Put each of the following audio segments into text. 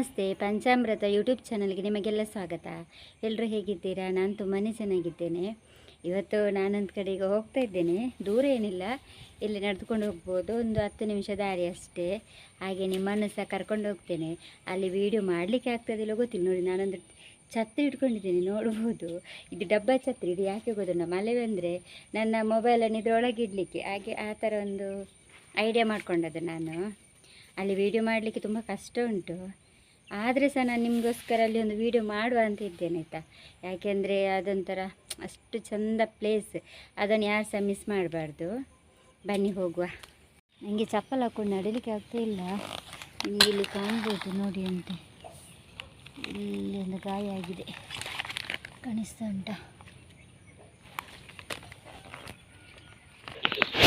ನಮಸ್ತೆ, ಪಂಚಾಮೃತ ಯೂಟ್ಯೂಬ್ ಚಾನಲ್ಗೆ ನಿಮಗೆಲ್ಲ ಸ್ವಾಗತ. ಎಲ್ಲರೂ ಹೇಗಿದ್ದೀರಾ? ನಾನು ತುಂಬಾ ಚೆನ್ನಾಗಿದ್ದೇನೆ. ಇವತ್ತು ನಾನೊಂದು ಕಡೆಗೆ ಹೋಗ್ತಾ ಇದ್ದೇನೆ. ದೂರ ಏನಿಲ್ಲ. ಇಲ್ಲಿ ನಡೆದುಕೊಂಡು ಹೋಗ್ಬೋದು. ಒಂದು ಹತ್ತು ನಿಮಿಷ ದಾರಿ ಅಷ್ಟೇ. ಹಾಗೆ ನಿಮ್ಮನ್ನು ಸಹ ಕರ್ಕೊಂಡು ಹೋಗ್ತೇನೆ. ಅಲ್ಲಿ ವೀಡಿಯೋ ಮಾಡಲಿಕ್ಕೆ ಆಗ್ತದಿಲ್ಲ ಗೊತ್ತಿಲ್ಲ. ನೋಡಿ, ನಾನೊಂದು ಛತ್ರಿ ಇಟ್ಕೊಂಡಿದ್ದೀನಿ. ನೋಡ್ಬೋದು. ಇದು ಡಬ್ಬ ಛತ್ರಿ. ಇದು ಯಾಕೆ ನಮ್ಮ ಮಳೆ ಬಂದರೆ ನನ್ನ ಮೊಬೈಲನ್ನು ಇದರೊಳಗೆ ಇಡಲಿಕ್ಕೆ. ಹಾಗೆ ಆ ಥರ ಒಂದು ಐಡಿಯಾ ಮಾಡಿಕೊಂಡದ್ದು ನಾನು. ಅಲ್ಲಿ ವೀಡಿಯೋ ಮಾಡಲಿಕ್ಕೆ ತುಂಬ ಕಷ್ಟ ಉಂಟು. ಆದರೆ ಸಹ ನಾನು ನಿಮಗೋಸ್ಕರ ಅಲ್ಲಿ ಒಂದು ವೀಡಿಯೋ ಮಾಡುವ ಅಂತ ಇದ್ದೇನೆ ಆಯಿತಾ? ಯಾಕೆಂದರೆ ಅದೊಂಥರ ಅಷ್ಟು ಚಂದ ಪ್ಲೇಸ್ ಅದನ್ನು ಯಾರು ಸಹ ಮಿಸ್ ಮಾಡಬಾರ್ದು. ಬನ್ನಿ ಹೋಗುವ. ನನಗೆ ಚಪ್ಪಲ್ ಹಾಕ್ಕೊಂಡು ನಡಿಲಿಕ್ಕೆ ಆಗ್ತಾ ಇಲ್ಲ. ನಿಮಗೆ ಇಲ್ಲಿ ಕಾಣ್ಬೋದು ನೋಡಿ ಅಂತೆ. ಇಲ್ಲಿ ಒಂದು ಗಾಯ ಆಗಿದೆ. ಕಾಣಿಸ್ತಾ ಉಂಟಾ?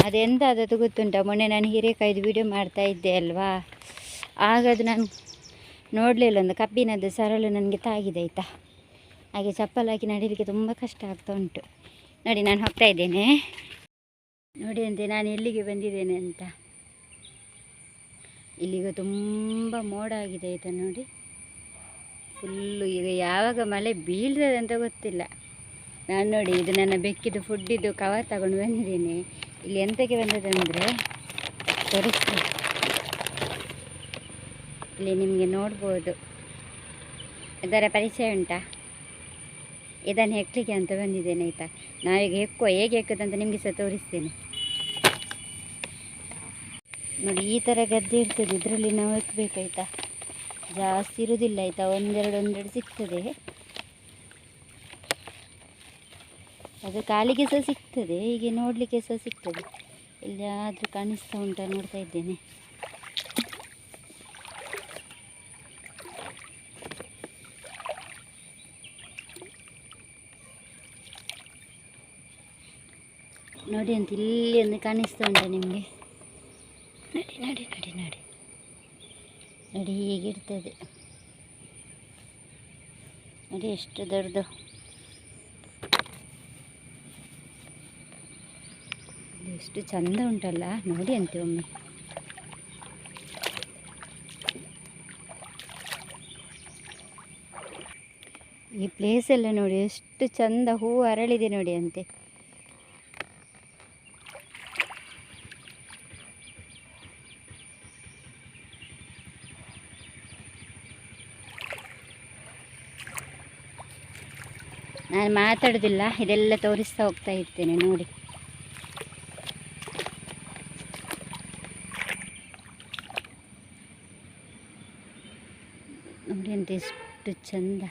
ಅದೆಂತ ಆದದ್ದು ಗೊತ್ತುಂಟ? ಮೊನ್ನೆ ನಾನು ಹೀರೆಕಾಯ್ದು ವಿಡಿಯೋ ಮಾಡ್ತಾ ಇದ್ದೆ ಅಲ್ವಾ? ಆಗದು ನಾನು ನೋಡಲಿಲ್ಲ ಒಂದು ಕಬ್ಬಿನದ್ದು ಸರಳು ನನಗೆ ತಾಗಿದೆ ಆಯಿತಾ. ಹಾಗೆ ಚಪ್ಪಲ್ ಹಾಕಿ ನಡೀಲಿಕ್ಕೆ ತುಂಬ ಕಷ್ಟ ಆಗ್ತಾ ಉಂಟು. ನೋಡಿ, ನಾನು ಹೋಗ್ತಾ ಇದ್ದೇನೆ. ನೋಡಿ ಅಂತೆ, ನಾನು ಎಲ್ಲಿಗೆ ಬಂದಿದ್ದೇನೆ ಅಂತ. ಇಲ್ಲಿಗ ತುಂಬ ಮೋಡ ಆಗಿದೆ ಆಯಿತಾ ನೋಡಿ. ಫುಲ್ಲು ಈಗ ಯಾವಾಗ ಮಳೆ ಬೀಳ್ತದೆ ಅಂತ ಗೊತ್ತಿಲ್ಲ. ನಾನು ನೋಡಿ, ಇದು ನನ್ನ ಬೆಕ್ಕಿದು ಫುಡ್ಡಿದ್ದು ಕವರ್ ತಗೊಂಡು ಬಂದಿದ್ದೇನೆ. ಇಲ್ಲಿ ಎಂತಕ್ಕೆ ಬಂದದಂದರೆ ತೋರಿಸ್ತೀನಿ. ಇಲ್ಲಿ ನಿಮಗೆ ನೋಡ್ಬೋದು. ಇದರ ಪರಿಚಯ ಉಂಟಾ? ಇದನ್ನು ಹೆಕ್ಲಿಕ್ಕೆ ಅಂತ ಬಂದಿದ್ದೇನೆ ಆಯಿತಾ? ನಾವೀಗ ಹೆಕ್ಕುವ, ಹೇಗೆ ಹೆಕ್ಕದಂತ ನಿಮಗೆ ಸಹ ತೋರಿಸ್ತೇನೆ. ನೋಡಿ, ಈ ಥರ ಗದ್ದೆ ಇರ್ತದೆ. ಇದರಲ್ಲಿ ನಾವು ಹೆಕ್ಬೇಕಾಯ್ತಾ? ಜಾಸ್ತಿ ಇರುವುದಿಲ್ಲ ಆಯಿತಾ? ಒಂದೆರಡು ಒಂದೆರಡು ಸಿಗ್ತದೆ. ಅದು ಕಾಲಿಗೆ ಸಹ ಸಿಗ್ತದೆ, ಹೀಗೆ ನೋಡಲಿಕ್ಕೆ ಸಹ ಸಿಗ್ತದೆ. ಇಲ್ಲಿ ಆದರೂ ಕಾಣಿಸ್ತಾ ಉಂಟಾ ನೋಡ್ತಾ ಇದ್ದೇನೆ. ನೋಡಿ ಅಂತ ಇಲ್ಲಿ ಒಂದು ಕಾಣಿಸ್ತಾ ಉಂಟಾ ನಿಮಗೆ. ನೋಡಿ, ನಡಿ ನಡಿ ನಡಿ. ನೋಡಿ ಹೀಗಿರ್ತದೆ. ನೋಡಿ ಎಷ್ಟು ದೊಡ್ಡದು. ಎಷ್ಟು ಚಂದ ಉಂಟಲ್ಲ, ನೋಡಿ ಅಂತೆ ಒಮ್ಮೆ. ಈ ಪ್ಲೇಸ್ ಎಲ್ಲ ನೋಡಿ, ಎಷ್ಟು ಚಂದ ಹೂವು ಅರಳಿದೆ ನೋಡಿ ಅಂತೆ. ನಾನು ಮಾತಾಡೋದಿಲ್ಲ ಇದೆಲ್ಲ ತೋರಿಸ್ತಾ ಹೋಗ್ತಾ ಇರ್ತೇನೆ ನೋಡಿ. ನೋಡಿ ಅಂತ ಎಷ್ಟು ಚಂದ.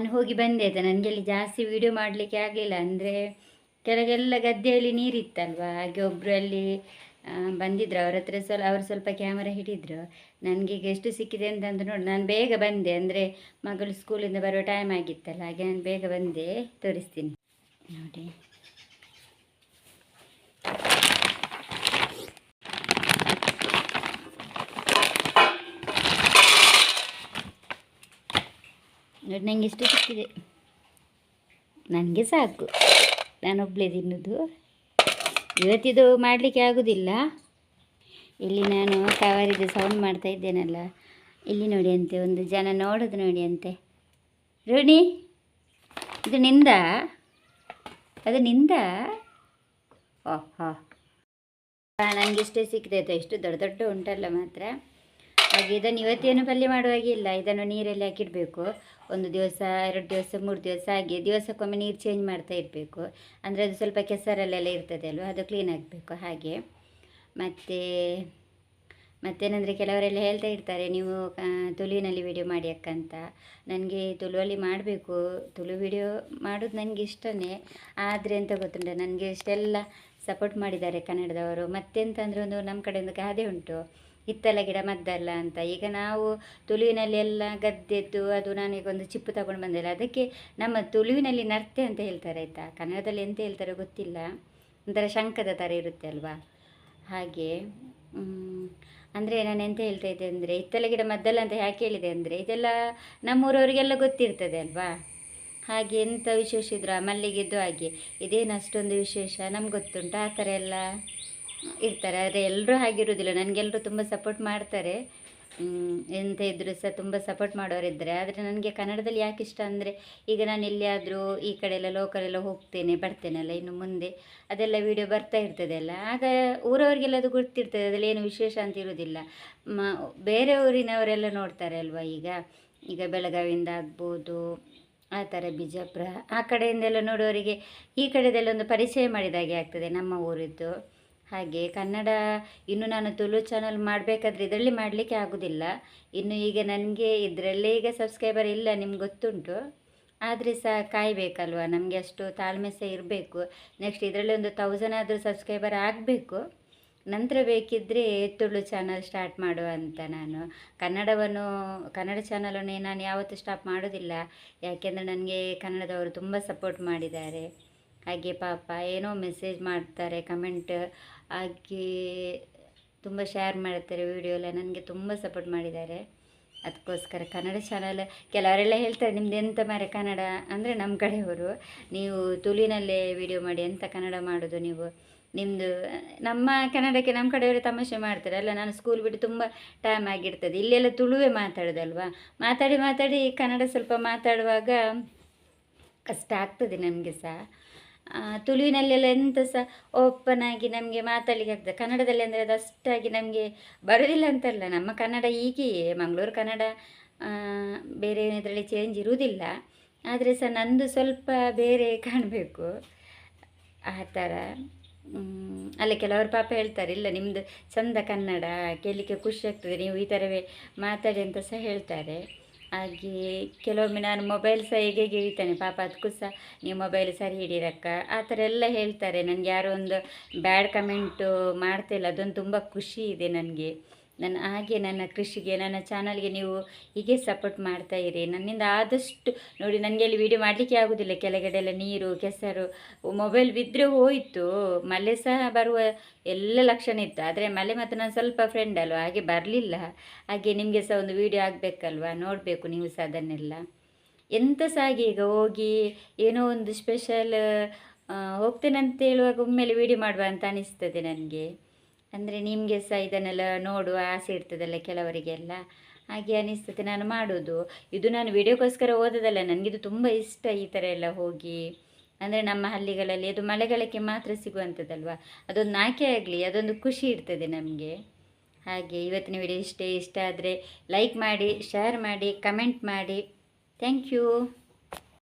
ನಾನು ಹೋಗಿ ಬಂದೆ ನನಗೆ ಅಲ್ಲಿ ಜಾಸ್ತಿ ವೀಡಿಯೋ ಮಾಡಲಿಕ್ಕೆ ಆಗಲಿಲ್ಲ ಅಂದರೆ ಕೆಳಗೆಲ್ಲ ಗದ್ದೆಯಲ್ಲಿ ನೀರಿತ್ತಲ್ವ, ಹಾಗೆ ಒಬ್ಬರು ಅಲ್ಲಿ ಬಂದಿದ್ರು, ಅವ್ರ ಹತ್ರ ಸ್ವಲ್ಪ, ಅವರು ಸ್ವಲ್ಪ ಕ್ಯಾಮರಾ ಹಿಡಿದ್ರು. ನನಗೆ ಎಷ್ಟು ಸಿಕ್ಕಿದೆ ಅಂತಂದು ನೋಡಿ, ನಾನು ಬೇಗ ಬಂದೆ, ಅಂದರೆ ಮಗಳು ಸ್ಕೂಲಿಂದ ಬರೋ ಟೈಮ್ ಆಗಿತ್ತಲ್ಲ, ಹಾಗೆ ನಾನು ಬೇಗ ಬಂದೆ, ತೋರಿಸ್ತೀನಿ. ನೋಡಿ. ನೋಡಿ ನನಗೆ ಇಷ್ಟು ಸಿಕ್ಕಿದೆ. ನನಗೆ ಸಾಕು. ನಾನೊಬ್ಬಳೇ ತಿನ್ನೋದು. ಇವತ್ತಿದು ಮಾಡಲಿಕ್ಕೆ ಆಗೋದಿಲ್ಲ. ಇಲ್ಲಿ ನಾನು ಕವರಿದು ಸೌಂಡ್ ಮಾಡ್ತಾ ಇದ್ದೇನಲ್ಲ. ಇಲ್ಲಿ ನೋಡಿ ಅಂತೆ, ಒಂದು ಜನ ನೋಡೋದು ನೋಡಿ ಅಂತೆ. ರೋಣಿ, ಇದು ನಿಂದ? ಅದು ನಿಂದ? ಓಹ್. ನನಗೆ ಇಷ್ಟೇ ಸಿಕ್ಕಿದೆ. ಎಷ್ಟು ದೊಡ್ಡ ದೊಡ್ಡ ಉಂಟಲ್ಲ ಮಾತ್ರ. ಹಾಗೆ ಇದನ್ನು ಇವತ್ತೇನು ಪಲ್ಯ ಮಾಡುವಾಗಿಲ್ಲ ಇದನ್ನು ನೀರಲ್ಲಿ ಹಾಕಿಡಬೇಕು. ಒಂದು ದಿವಸ, ಎರಡು ದಿವಸ, ಮೂರು ದಿವಸ ಹಾಗೆ ದಿವಸಕ್ಕೊಮ್ಮೆ ನೀರು ಚೇಂಜ್ ಮಾಡ್ತಾ ಇರಬೇಕು. ಅಂದರೆ ಅದು ಸ್ವಲ್ಪ ಕೆಸರಲ್ಲೆಲ್ಲ ಇರ್ತದೆ ಅಲ್ವ, ಅದು ಕ್ಲೀನ್ ಆಗಬೇಕು ಹಾಗೆ. ಮತ್ತು, ಮತ್ತೇನಂದರೆ ಕೆಲವರೆಲ್ಲ ಹೇಳ್ತಾ ಇರ್ತಾರೆ, ನೀವು ತುಳುವಿನಲ್ಲಿ ವಿಡಿಯೋ ಮಾಡಿ ಅಕ್ಕ ಅಂತ. ನನಗೆ ತುಳುವಲ್ಲಿ ಮಾಡಬೇಕು, ತುಳು ವಿಡಿಯೋ ಮಾಡೋದು ನನಗೆ ಇಷ್ಟನೇ. ಆದರೆ ಅಂತ ಗೊತ್ತುಂಟ, ನನಗೆ ಇಷ್ಟೆಲ್ಲ ಸಪೋರ್ಟ್ ಮಾಡಿದ್ದಾರೆ ಕನ್ನಡದವರು. ಮತ್ತೆಂತಂದರೆ ಒಂದು ನಮ್ಮ ಕಡೆ ಒಂದು ಗಾದೆ ಉಂಟು. ಹಿತ್ತಲ ಗಿಡ ಮದ್ದಲ್ಲ ಅಂತ. ಈಗ ನಾವು ತುಳುವಿನಲ್ಲಿ ಎಲ್ಲ ಗದ್ದೆದ್ದು ಅದು ನನಗೊಂದು ಚಿಪ್ಪು ತಗೊಂಡು ಬಂದಿಲ್ಲ, ಅದಕ್ಕೆ ನಮ್ಮ ತುಳುವಿನಲ್ಲಿ ನರ್ತೆ ಅಂತ ಹೇಳ್ತಾರೆ ಆಯಿತಾ? ಕನ್ನಡದಲ್ಲಿ ಎಂತ ಹೇಳ್ತಾರೆ ಗೊತ್ತಿಲ್ಲ. ಒಂಥರ ಶಂಕದ ಥರ ಇರುತ್ತೆ ಅಲ್ವಾ? ಹಾಗೆ ಅಂದರೆ ನಾನು ಎಂತ ಹೇಳ್ತಾ ಇದ್ದೆ ಅಂದರೆ, ಹಿತ್ತಲ ಗಿಡ ಮದ್ದಲ್ಲ ಅಂತ ಯಾಕೆ ಹೇಳಿದೆ ಅಂದರೆ, ಇದೆಲ್ಲ ನಮ್ಮೂರವರಿಗೆಲ್ಲ ಗೊತ್ತಿರ್ತದೆ ಅಲ್ವಾ? ಹಾಗೆ ಎಂಥ ವಿಶೇಷ ಇದ್ರು ಮಲ್ಲಿಗೆದ್ದು ಹಾಗೆ. ಇದೇನು ಅಷ್ಟೊಂದು ವಿಶೇಷ? ನಮ್ಗೆ ಗೊತ್ತುಂಟು ಆ ಥರ ಎಲ್ಲ? ಇರ್ತಾರೆ, ಆದರೆ ಎಲ್ಲರೂ ಹಾಗಿರೋದಿಲ್ಲ ನನಗೆಲ್ಲರೂ ತುಂಬ ಸಪೋರ್ಟ್ ಮಾಡ್ತಾರೆ. ಎಂತ ಇದ್ದರೂ ಸಹ ತುಂಬ ಸಪೋರ್ಟ್ ಮಾಡೋರಿದ್ದಾರೆ. ಆದರೆ ನನಗೆ ಕನ್ನಡದಲ್ಲಿ ಯಾಕೆ ಇಷ್ಟ ಅಂದರೆ, ಈಗ ನಾನು ಎಲ್ಲಿಯಾದರೂ ಈ ಕಡೆ ಎಲ್ಲ ಲೋಕಲೆಲ್ಲ ಹೋಗ್ತೇನೆ, ಬರ್ತೇನಲ್ಲ ಇನ್ನು ಮುಂದೆ, ಅದೆಲ್ಲ ವಿಡಿಯೋ ಬರ್ತಾ ಇರ್ತದೆ ಅಲ್ಲ. ಆಗ ಊರವರಿಗೆಲ್ಲ ಅದು ಗೊತ್ತಿರ್ತದೆ, ಅದರಲ್ಲಿ ಏನು ವಿಶೇಷ ಅಂತ ಇರೋದಿಲ್ಲ ಮ ಬೇರೆ ಊರಿನವರೆಲ್ಲ ನೋಡ್ತಾರೆ ಅಲ್ವಾ ಈಗ? ಈಗ ಬೆಳಗಾವಿಯಿಂದ ಆಗ್ಬೋದು, ಆ ಥರ ಬಿಜಾಪುರ, ಆ ಕಡೆಯಿಂದೆಲ್ಲ ನೋಡುವವರಿಗೆ ಈ ಕಡೆದೆಲ್ಲ ಒಂದು ಪರಿಚಯ ಮಾಡಿದಾಗೆ ಆಗ್ತದೆ ನಮ್ಮ ಊರಿದ್ದು. ಹಾಗೆ ಕನ್ನಡ ಇನ್ನು ನಾನು ತುಳು ಚಾನಲ್ ಮಾಡಬೇಕಾದ್ರೆ ಇದರಲ್ಲಿ ಮಾಡಲಿಕ್ಕೆ ಆಗೋದಿಲ್ಲ. ಇನ್ನು ಈಗ ನನಗೆ ಇದರಲ್ಲೇ ಈಗ ಸಬ್ಸ್ಕ್ರೈಬರ್ ಇಲ್ಲ, ನಿಮ್ಗೆ ಗೊತ್ತುಂಟು. ಆದರೆ ಸಹ ಕಾಯಬೇಕಲ್ವ? ನಮಗೆ ಅಷ್ಟು ತಾಳ್ಮೆ ಸಹ ಇರಬೇಕು. ನೆಕ್ಸ್ಟ್ ಇದರಲ್ಲಿ ಒಂದು ತೌಸಂಡ್ ಆದರೂ ಸಬ್ಸ್ಕ್ರೈಬರ್ ಆಗಬೇಕು. ನಂತರ ಬೇಕಿದ್ದರೆ ತುಳು ಚಾನಲ್ ಸ್ಟಾರ್ಟ್ ಮಾಡುವ ಅಂತ ನಾನು. ಕನ್ನಡವನ್ನು, ಕನ್ನಡ ಚಾನಲನ್ನು ನಾನು ಯಾವತ್ತೂ ಸ್ಟಾಪ್ ಮಾಡೋದಿಲ್ಲ. ಯಾಕೆಂದರೆ ನನಗೆ ಕನ್ನಡದವರು ತುಂಬ ಸಪೋರ್ಟ್ ಮಾಡಿದ್ದಾರೆ. ಹಾಗೆ ಪಾಪ ಏನೋ ಮೆಸೇಜ್ ಮಾಡ್ತಾರೆ ಕಮೆಂಟ್ ಹಾಗೆ ತುಂಬ ಶೇರ್ ಮಾಡ್ತಾರೆ ವಿಡಿಯೋ ಎಲ್ಲ, ನನಗೆ ತುಂಬ ಸಪೋರ್ಟ್ ಮಾಡಿದ್ದಾರೆ. ಅದಕ್ಕೋಸ್ಕರ ಕನ್ನಡ ಚಾನಲ್ ಕೆಲವರೆಲ್ಲ ಹೇಳ್ತಾರೆ, ನಿಮ್ದು ಎಂತ ಮಾರೆ ಕನ್ನಡ? ಅಂದರೆ ನಮ್ಮ ಕಡೆಯವರು, ನೀವು ತುಳುವಿನಲ್ಲೇ ವಿಡಿಯೋ ಮಾಡಿ ಎಂತ ಕನ್ನಡ ಮಾಡೋದು ನೀವು? ನಿಮ್ಮದು ನಮ್ಮ ಕನ್ನಡಕ್ಕೆ ನಮ್ಮ ಕಡೆಯವರು ತಮಾಷೆ ಮಾಡ್ತಾರೆ, ಅಲ್ಲ ನಾನು ಸ್ಕೂಲ್ ಬಿಟ್ಟು ತುಂಬ ಟೈಮ್ ಆಗಿರ್ತದೆ, ಇಲ್ಲೆಲ್ಲ ತುಳುವೆ ಮಾತಾಡೋದಲ್ವಾ? ಮಾತಾಡಿ ಮಾತಾಡಿ ಕನ್ನಡ ಸ್ವಲ್ಪ ಮಾತಾಡುವಾಗ ಕಷ್ಟ ಆಗ್ತದೆ ನಮಗೆ ಸಹ. ತುಳುವಿನಲ್ಲೆಲ್ಲ ಎಂತ ಸಹ ಓಪನ್ ಆಗಿ ನಮಗೆ ಮಾತಾಡಲಿಕ್ಕೆ ಆಗ್ತದೆ. ಕನ್ನಡದಲ್ಲಿ ಅಂದರೆ ಅದು ಅಷ್ಟಾಗಿ ನಮಗೆ ಬರೋದಿಲ್ಲ ಅಂತಲ್ಲ. ನಮ್ಮ ಕನ್ನಡ ಹೀಗೆಯೇ. ಮಂಗಳೂರು ಕನ್ನಡ ಬೇರೆ ಇದರಲ್ಲಿ ಚೇಂಜ್ ಇರುವುದಿಲ್ಲ ಆದರೆ ಸಹ ನಂದು ಸ್ವಲ್ಪ ಬೇರೆ ಕಾಣಬೇಕು. ಆ ಥರ. ಅಲ್ಲ ಕೆಲವರು ಪಾಪ ಹೇಳ್ತಾರೆ, ಇಲ್ಲ ನಿಮ್ಮದು ಚಂದ ಕನ್ನಡ ಕೇಳಲಿಕ್ಕೆ ಖುಷಿ ಆಗ್ತದೆ, ನೀವು ಈ ಥರವೇ ಮಾತಾಡಿ ಅಂತ ಸಹ ಹೇಳ್ತಾರೆ. ಹಾಗೆ ಕೆಲವೊಮ್ಮೆ ನಾನು ಮೊಬೈಲ್ ಸಹ ಹೇಗೆ ಹಿಡಿತಾನೆ ಪಾಪ ಅದಕ್ಕೂ ಸಹ ನೀವು ಮೊಬೈಲ್ ಸರಿ ಹಿಡೀರಕ್ಕ. ಆ ಥರ ಎಲ್ಲ ಹೇಳ್ತಾರೆ. ನನಗೆ ಯಾರೋ ಒಂದು ಬ್ಯಾಡ್ ಕಮೆಂಟು ಮಾಡ್ತಿಲ್ಲ ಅದೊಂದು ತುಂಬ ಖುಷಿ ಇದೆ ನನಗೆ. ನನ್ನ ಹಾಗೆ ನನ್ನ ಕೃಷಿಗೆ, ನನ್ನ ಚಾನಲ್ಗೆ ನೀವು ಹೀಗೆ ಸಪೋರ್ಟ್ ಮಾಡ್ತಾ ಇರಿ. ನನ್ನಿಂದ ಆದಷ್ಟು ನೋಡಿ, ನನಗೆ ಅಲ್ಲಿ ವೀಡಿಯೋ ಮಾಡಲಿಕ್ಕೆ ಆಗೋದಿಲ್ಲ. ಕೆಳಗಡೆ ಎಲ್ಲ ನೀರು, ಕೆಸರು ಮೊಬೈಲ್ ಬಿದ್ದರೆ ಹೋಯಿತು. ಮಳೆ ಸಹ ಬರುವ ಎಲ್ಲ ಲಕ್ಷಣ ಇತ್ತು. ಆದರೆ ಮಳೆ ಮತ್ತು ನಾನು ಸ್ವಲ್ಪ ಫ್ರೆಂಡ್ ಅಲ್ವಾ? ಹಾಗೆ ಬರಲಿಲ್ಲ. ಹಾಗೆ ನಿಮಗೆ ಸಹ ಒಂದು ವೀಡಿಯೋ ಆಗಬೇಕಲ್ವಾ? ನೋಡಬೇಕು ನೀವು ಸಹ ಅದನ್ನೆಲ್ಲ. ಎಂತ ಸಹ ಹಾಗೆ ಈಗ ಹೋಗಿ ಏನೋ ಒಂದು ಸ್ಪೆಷಲ್ ಹೋಗ್ತೇನೆ ಅಂತ ಹೇಳುವಾಗ ಒಮ್ಮೆಲೆ ವೀಡಿಯೋ ಮಾಡುವ ಅಂತ ಅನಿಸ್ತದೆ ನನಗೆ. ಅಂದರೆ ನಿಮಗೆ ಸಹ ಇದನ್ನೆಲ್ಲ ನೋಡುವ ಆಸೆ ಇರ್ತದಲ್ಲ ಕೆಲವರಿಗೆಲ್ಲ. ಹಾಗೆ ಅನಿಸ್ತದೆ, ನಾನು ಮಾಡೋದು. ಇದು ನಾನು ವಿಡಿಯೋಗೋಸ್ಕರ ಓದೋದಲ್ಲ, ನನಗಿದು ತುಂಬ ಇಷ್ಟ ಈ ಥರ ಎಲ್ಲ ಹೋಗಿ. ಅಂದರೆ ನಮ್ಮ ಹಳ್ಳಿಗಳಲ್ಲಿ ಅದು ಮಳೆಗಾಲಕ್ಕೆ ಮಾತ್ರ ಸಿಗುವಂಥದ್ದಲ್ವ? ಅದೊಂದು ನಾಕೆ ಆಗಲಿ, ಅದೊಂದು ಖುಷಿ ಇರ್ತದೆ ನಮಗೆ. ಹಾಗೆ ಇವತ್ತಿನ ವಿಡಿಯೋ ಇಷ್ಟೇ ಇಷ್ಟ ಆದರೆ ಲೈಕ್ ಮಾಡಿ ಶೇರ್ ಮಾಡಿ ಕಮೆಂಟ್ ಮಾಡಿ. Thank you